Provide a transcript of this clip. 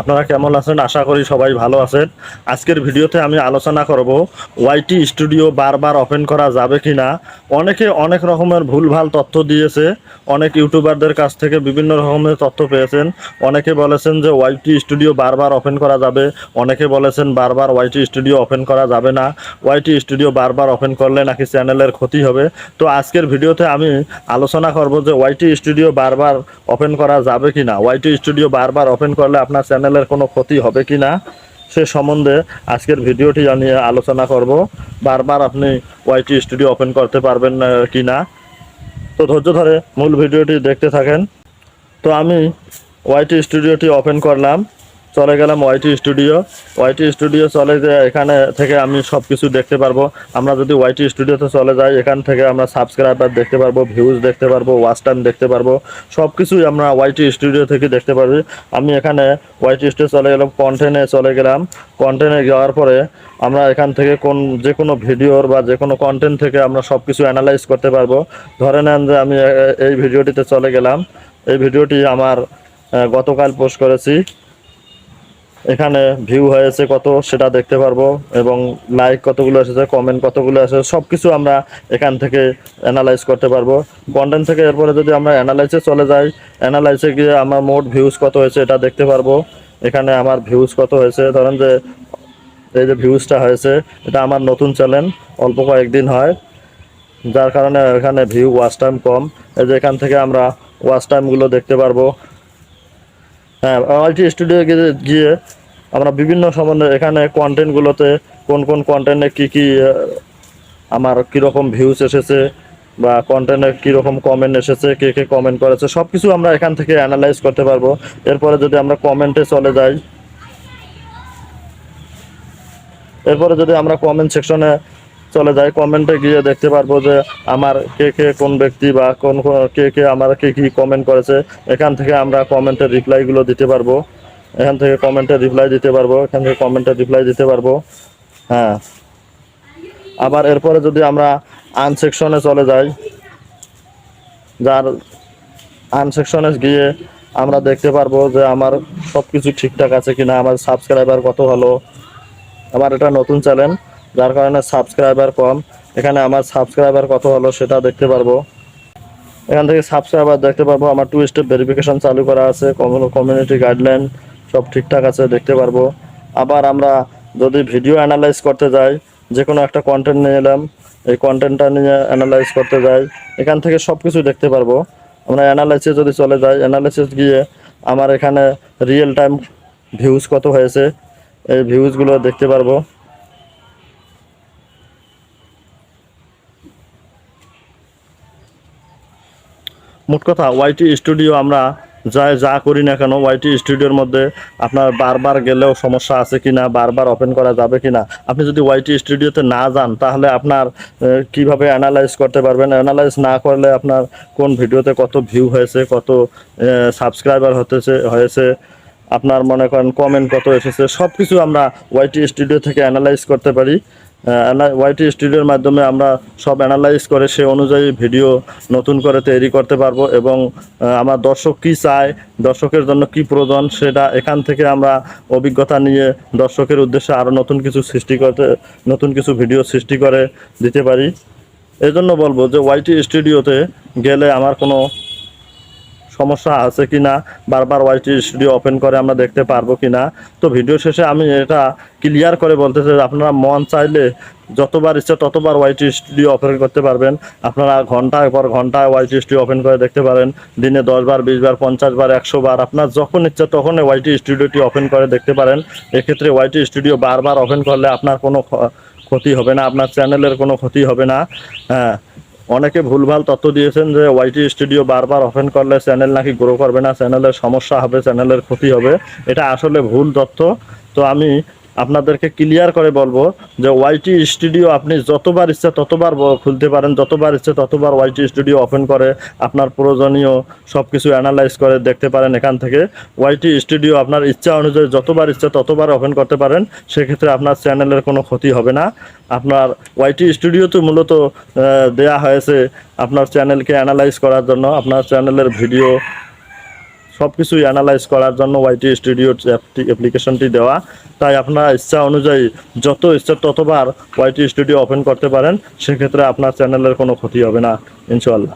আপনারা কেমন আছেন? আশা করি সবাই ভালো আছেন। আজকের ভিডিওতে আমি আলোচনা করব ওয়াইটি স্টুডিও বারবার ওপেন করা যাবে কি না অনেকে অনেক রকমের ভুলভাল তথ্য দিয়েছে। অনেক ইউটিউবারদের কাছ থেকে বিভিন্ন রকমের তথ্য পেয়েছেন। অনেকে বলেছেন যে ওয়াইটি স্টুডিও বারবার ওপেন করা যাবে। অনেকে বলেছেন বারবার ওয়াইটি স্টুডিও ওপেন করা যাবে না। ওয়াইটি স্টুডিও বারবার ওপেন করলে নাকি চ্যানেলের ক্ষতি হবে। তো আজকের ভিডিওতে আমি আলোচনা করব যে ওয়াইটি স্টুডিও বারবার ওপেন করা যাবে কি না ওয়াইটি স্টুডিও বারবার ওপেন করলে আপনার চ্যানেলের কোনো ক্ষতি হবে কি না সে সম্বন্ধে আজকের ভিডিওটি জানিয়ে আলোচনা করব। বারবার আপনি ওয়াইটি স্টুডিও ওপেন করতে পারবেন কি না তো ধৈর্য ধরে মূল ভিডিওটি দেখতে থাকেন। তো আমি ওয়াইটি স্টুডিওটি ওপেন করলাম। চলে গেলাম ওয়াইটি স্টুডিও ওয়াইটি স্টুডিও চলে যে এখানে থেকে আমি সব কিছু দেখতে পারব। আমরা যদি ওয়াইটি স্টুডিওতে চলে যাই, এখান থেকে আমরা সাবস্ক্রাইবার দেখতে পারব ভিউজ দেখতে পারব ওয়াচ টাইম দেখতে পারব। সব কিছুই আমরা ওয়াইটি স্টুডিও থেকে দেখতে পারবি। আমি এখানে ওয়াইটি স্টুডিও চলে গেলাম কন্টেন্টে চলে গেলাম। কন্টেন্টে যাওয়ার পরে আমরা এখান থেকে কোন, যে কোনো ভিডিওর বা যে কোনো কন্টেন্ট থেকে আমরা সব কিছু অ্যানালাইজ করতে পারব। ধরে নেন যে আমি এই ভিডিওটিতে চলে গেলাম। এই ভিডিওটি আমার গতকাল পোস্ট করেছি। এখানে ভিউ হয়েছে কত সেটা দেখতে পারব এবং লাইক কতগুলো এসেছে কমেন্ট কতগুলো এসেছে সব কিছু আমরা এখান থেকে অ্যানালাইজ করতে পারব। কন্টেন্ট থেকে এরপরে যদি আমরা অ্যানালাইসে চলে যাই অ্যানালাইসে গিয়ে আমার মোট ভিউজ কত হয়েছে এটা দেখতে পারব। এখানে আমার ভিউজ কত হয়েছে, ধরেন যে এই যে ভিউজটা হয়েছে, এটা আমার নতুন চ্যানেল অল্প কয়েকদিন হয়। যার কারণে এখানে ভিউ ওয়াচ টাইম কম। এই যে এখান থেকে আমরা ওয়াচ টাইমগুলো দেখতে পারব। হ্যাঁ স্টুডিও গিয়ে আমরা বিভিন্ন সম্বন্ধে এখানে কন্টেন্টগুলোতে কোন কোন কন্টেন্টে কি কি আমার কীরকম ভিউজ এসেছে বা কন্টেন্টে কীরকম কমেন্ট এসেছে, কে কে কমেন্ট করেছে সব কিছু আমরা এখান থেকে অ্যানালাইজ করতে পারব। এরপরে যদি আমরা কমেন্টে চলে যাই, এরপরে যদি আমরা কমেন্ট সেকশনে চলে যাই কমেন্টে গিয়ে দেখতে পারব যে আমার কে কে কোন ব্যক্তি বা কোন কোন- কে কে আমার কে কি কমেন্ট করেছে। এখান থেকে আমরা কমেন্টের রিপ্লাইগুলো দিতে পারব। এখান থেকে কমেন্টের রিপ্লাই দিতে পারব। এখান থেকে কমেন্টের রিপ্লাই দিতে পারব। হ্যাঁ। আবার এরপরে যদি আমরা আনসেকশনে চলে যাই, যার আনসেকশনে গিয়ে আমরা দেখতে পারব যে আমার সব কিছু ঠিকঠাক আছে কিনা, আমার সাবস্ক্রাইবার কত হলো আমার এটা নতুন চ্যানেল যার কারণে সাবস্ক্রাইবার কম। এখানে আমার সাবস্ক্রাইবার কত হলো সেটা দেখতে পারব। এখান থেকে সাবস্ক্রাইবার দেখতে পারব, আমার টু স্টেপ ভেরিফিকেশন চালু করা আছে কমিউনিটি গাইডলাইন সব ঠিকঠাক আছে দেখতে পারব। আবার আমরা যদি ভিডিও অ্যানালাইজ করতে যাই যে কোনো একটা কন্টেন্ট নিয়ে এলাম, এই কন্টেন্টটা নিয়ে অ্যানালাইজ করতে যাই, এখান থেকে সব কিছু দেখতে পারব। আমরা অ্যানালাইসে যদি চলে যাই অ্যানালাইসিস গিয়ে আমার এখানে রিয়েল টাইম ভিউজ কত হয়েছে, এই ভিউজগুলো দেখতে পারব। মোট কথা ওয়াইটি স্টুডিও আমরা যা যা করি না কেন ওয়াইটি স্টুডিওর মধ্যে আপনার বারবার গেলেও সমস্যা আছে কি না বারবার ওপেন করা যাবে কি না আপনি যদি ওয়াইটি স্টুডিওতে না যান, তাহলে আপনার কীভাবে অ্যানালাইজ করতে পারবেন? অ্যানালাইজ না করলে আপনার কোন ভিডিওতে কত ভিউ হয়েছে, কত সাবস্ক্রাইবার হতেছে, হয়েছে, আপনার মনে করেন কমেন্ট কত এসেছে সব কিছু আমরা ওয়াইটি স্টুডিও থেকে অ্যানালাইজ করতে পারি। ওয়াইটি স্টুডিওর মাধ্যমে আমরা সব অ্যানালাইজ করে সে অনুযায়ী ভিডিও নতুন করে তৈরি করতে পারব এবং আমার দর্শক কি চায়, দর্শকের জন্য কি প্রয়োজন সেটা এখান থেকে আমরা অভিজ্ঞতা নিয়ে দর্শকের উদ্দেশ্যে আরও নতুন কিছু সৃষ্টি করতে, নতুন কিছু ভিডিও সৃষ্টি করে দিতে পারি। এজন্য জন্য বলব যে ওয়াইটি স্টুডিওতে গেলে আমার কোনো সমস্যা আছে কি না বারবার ওয়াইটি স্টুডিও ওপেন করে আমরা দেখতে পারব কি না তো ভিডিও শেষে আমি এটা ক্লিয়ার করে বলতে চাই, আপনারা মন চাইলে যতবার ইচ্ছে ততবার ওয়াইটি স্টুডিও ওপেন করতে পারবেন। আপনারা ঘণ্টার পর ঘন্টায় ওয়াইটি স্টুডিও ওপেন করে দেখতে পারেন। দিনে দশ বার বিশ বার পঞ্চাশ বার একশো বার আপনার যখন ইচ্ছে তখন ওয়াইটি স্টুডিওটি ওপেন করে দেখতে পারেন। এক্ষেত্রে ওয়াইটি স্টুডিও বারবার ওপেন করলে আপনার কোনো ক্ষতি হবে না, আপনার চ্যানেলের কোনো ক্ষতি হবে না। হ্যাঁ অনেকে ভুলভাল তথ্য দিয়েছেন যে ওয়াইটি স্টুডিও বারবার ওপেন করলে চ্যানেল নাকি গ্রো করবে না চ্যানেলের সমস্যা হবে চ্যানেলের ক্ষতি হবে। এটা আসলে ভুল তথ্য। তো আমি আপনাদেরকে ক্লিয়ার করে বলব যে ওয়াইটি স্টুডিও আপনি যতবার ইচ্ছা ততবার খুলতে পারেন, যতবার ইচ্ছে ততবার ওয়াইটি স্টুডিও ওপেন করে, আপনার প্রয়োজনীয় সব কিছু অ্যানালাইজ করে দেখতে পারেন এখান থেকে। ওয়াইটি স্টুডিও আপনার ইচ্ছা অনুযায়ী যতবার ইচ্ছা ততবার ওপেন করতে পারেন, সেক্ষেত্রে আপনার চ্যানেলের কোনো ক্ষতি হবে না। আপনার ওয়াইটি স্টুডিও তো মূলত দেয়া হয়েছে আপনার চ্যানেলকে অ্যানালাইজ করার জন্য, আপনার চ্যানেলের ভিডিও সব কিছুই অ্যানালাইজ করার জন্য ওয়াইটি অ্যাপটি অ্যাপ্লিকেশনটি দেওয়া। তাই আপনার ইচ্ছা অনুযায়ী যত ইচ্ছা ততবার ওয়াইটি স্টুডিও ওপেন করতে পারেন, সেক্ষেত্রে আপনার চ্যানেলের কোনো ক্ষতি হবে না ইনশাল্লাহ